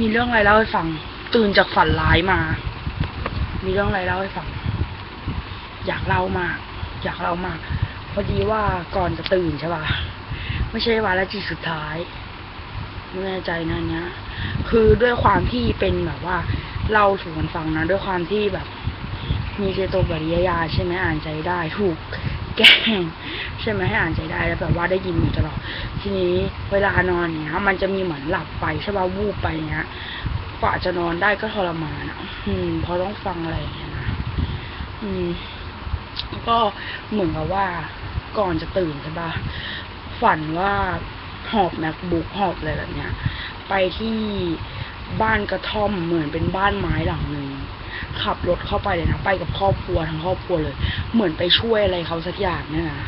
มีเรื่องอะไรเล่าให้ฟัง ตื่นจากฝันร้ายมา มีเรื่องอะไรเล่าให้ฟัง อยากเล่ามาก อยากเล่ามาก พอดีว่าก่อนจะตื่นใช่ป่ะ ไม่ใช่วันละจีสุดท้ายไม่แน่ใจนะเนี้ย คือด้วยความที่เป็นแบบว่าเล่าสู่กันฟังนะด้วยความที่แบบ มีเจโตปริยาใช่ไหมอ่านใจได้ถูกแกล้ง ใช่ไหมให้อ่านใจได้แล้วแบบว่าได้ยินอยู่ตลอดทีนี้เวลานอนเนี้ยมันจะมีเหมือนหลับไปใช่ป่ะวูบไปเนี้ยกว่าจะนอนได้ก็ทรมานอะ อืมเพราะต้องฟังอะไรอย่างเงี้ยนะอืม ก็เหมือนกับว่าก่อนจะตื่นใช่ป่ะฝันว่าหอบแมคบุ๊กหอบอะไรแบบเนี้ย ไปที่บ้านกระท่อมเหมือนเป็นบ้านไม้หลังหนึ่งขับรถเข้าไปเลยนะ ไปกับครอบครัวทั้งครอบครัวเลย เหมือนไปช่วยอะไรเขาสักอย่างเนี่ยนะ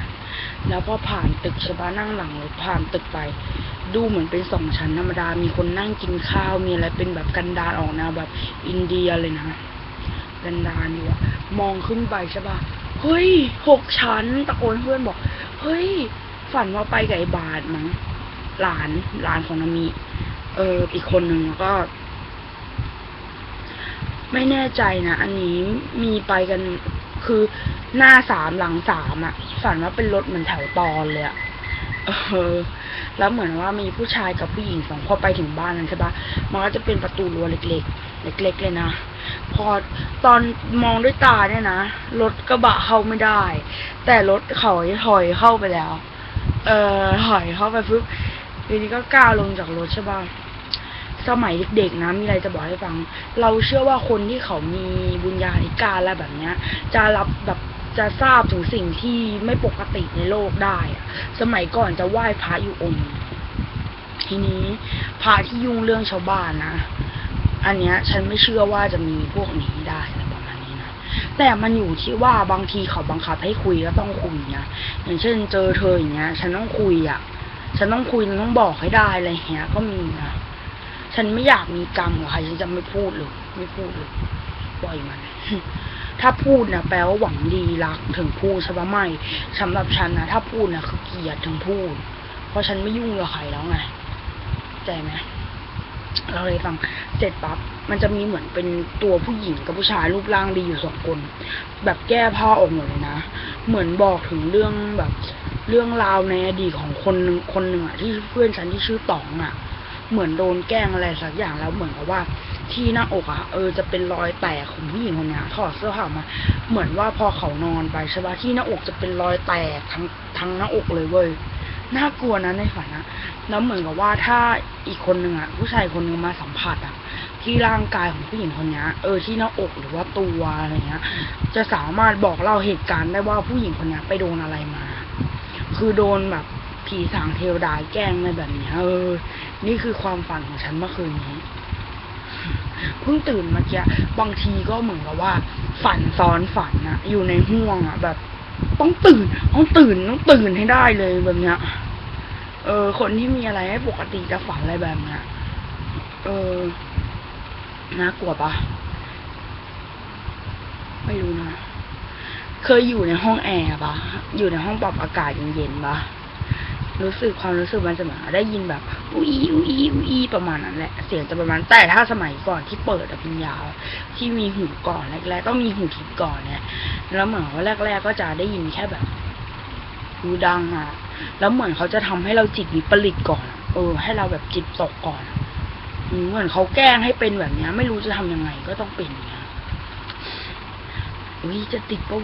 แล้วพอผ่านตึกใช่ปะนั่งหลังรถผ่านตึกไป ดูเหมือนเป็นสองชั้นธรรมดา มีคนนั่งกินข้าว มีอะไรเป็นแบบกันดารออกแนวแบบอินเดียเลยนะกันดารอยู่อะมองขึ้นไปใช่ปะเฮ้ยหกชั้นตะโกนเพื่อนบอก เฮ้ย ฝันว่าไปกับไอ้บาทมั้งหลานหลานของนามี เออ อีกคนหนึ่งแล้วก็ ไม่แน่ใจนะ อันนี้มีไปกันคือ หน้าสามหลังสามอะฝันว่าเป็นรถเหมือนแถวตอนเลยอะเออ แล้วเหมือนว่ามีผู้ชายกับผู้หญิงสองคนไปถึงบ้านนั้นใช่ปะมันก็จะเป็นประตูรั้วเล็ก ๆ เล็ก ๆ เลยนะ พอตอนมองด้วยตาเนี่ยนะ รถกระบะเข้าไม่ได้ แต่รถเขาถอยเข้าไปแล้ว เออถอยเข้าไปปุ๊บทีนี้ก็ก้าวลงจากรถใช่ปะสมัยเด็กๆนะมีอะไรจะบอกให้ฟัง เราเชื่อว่าคนที่เขามีบุญญาธิการอะไรแบบเนี้ย จะรับแบบ จะทราบถึงสิ่งที่ไม่ปกติในโลกได้อะสมัยก่อนจะไหว้พระอยู่องค์ ทีนี้พระที่ยุ่งเรื่องชาวบ้านนะอันเนี้ย ฉันไม่เชื่อว่าจะมีพวกนี้ได้อะไรประมาณนี้นะแต่มันอยู่ที่ว่าบางทีเขาบังคับให้คุยก็ต้องคุยนะอย่างเช่น เจอเธออย่างเงี้ย ฉันต้องคุยอะ ฉันต้องคุยฉันต้องบอกให้ได้อะไรเงี้ย ก็มีนะฉันไม่อยากมีกรรมกับใครฉันจะไม่พูดเลยไม่พูดเลยปล่อยมัน ถ้าพูดนะแปลว่าหวังดีรักถึงพูดใช่ปะไม่สำหรับฉันนะถ้าพูดนะคือเกลียดถึงพูด เพราะฉันไม่ยุ่งกับใครแล้วไงใจไหมเราเลยฟังเสร็จปั๊บมันจะมีเหมือนเป็นตัวผู้หญิงกับผู้ชายรูปร่างดีอยู่สองคน แบบแก้ผ้าออกหมดเลยนะ เหมือนบอกถึงเรื่องแบบ เรื่องราวในอดีตของคนหนึ่งคนหนึ่งอะที่เพื่อนฉันที่ชื่อต๋องอะเหมือนโดนแกล้งอะไรสักอย่างแล้วเหมือนกับว่า ที่หน้าอกอะเออจะเป็นรอยแตกของผู้หญิงคนเนี้ยถอดเสื้อผ้ามา เหมือนว่าพอเขานอนไปใช่ปะที่หน้าอกจะเป็นรอยแตกทั้งทั้งหน้าอกเลยเว้ยน่ากลัวนะในฝันนะแล้วเหมือนกับว่าถ้าอีกคนหนึ่งอะผู้ชายคนหนึ่งมาสัมผัสอะที่ร่างกายของผู้หญิงคนนี้เออที่หน้าอกหรือว่าตัวอะไรเงี้ย จะสามารถบอกเล่าเหตุการณ์ได้ว่าผู้หญิงคนนี้ไปโดนอะไรมา คือโดนแบบผีสางเทวดาแกล้งอะไรแบบนี้เออ นี่คือความฝันของฉันเมื่อคืนนี้ เพิ่งตื่นเมื่อกี้บางทีก็เหมือนกับว่า ฝันซ้อนฝันนะอยู่ในห่วงอะ แบบ ต้องตื่นต้องตื่นต้องตื่นให้ได้เลยแบบเนี้ย เออ คนที่มีอะไรให้ปกติจะฝันอะไรแบบเนี้ยเออน่ากลัวปะไม่รู้นะ เคยอยู่ในห้องแอร์ปะอยู่ในห้องปรับอากาศเย็นๆปะ รู้สึกความรู้สึกมันจะเหมือนได้ยินแบบอุ้ยอุ้ยอุ้ยประมาณนั้นแหละเสียงจะประมาณแต่ถ้าสมัยก่อนที่เปิดอะพิญญาที่มีหูก่อนแรกๆต้องมีหูทิพย์ก่อนเนี่ยแล้วเหมือนว่าแรก ๆ ก็จะได้ยินแค่แบบหูดังอะ แล้วเหมือนเขาจะทำให้เราจิตวิปริตก่อน เออ ให้เราแบบจิตตกก่อนเหมือนเขาแกล้งให้เป็นแบบเนี้ยไม่รู้จะทำยังไงก็ต้องเป็นอย่างเงี้ยอุ้ยจะติดปะ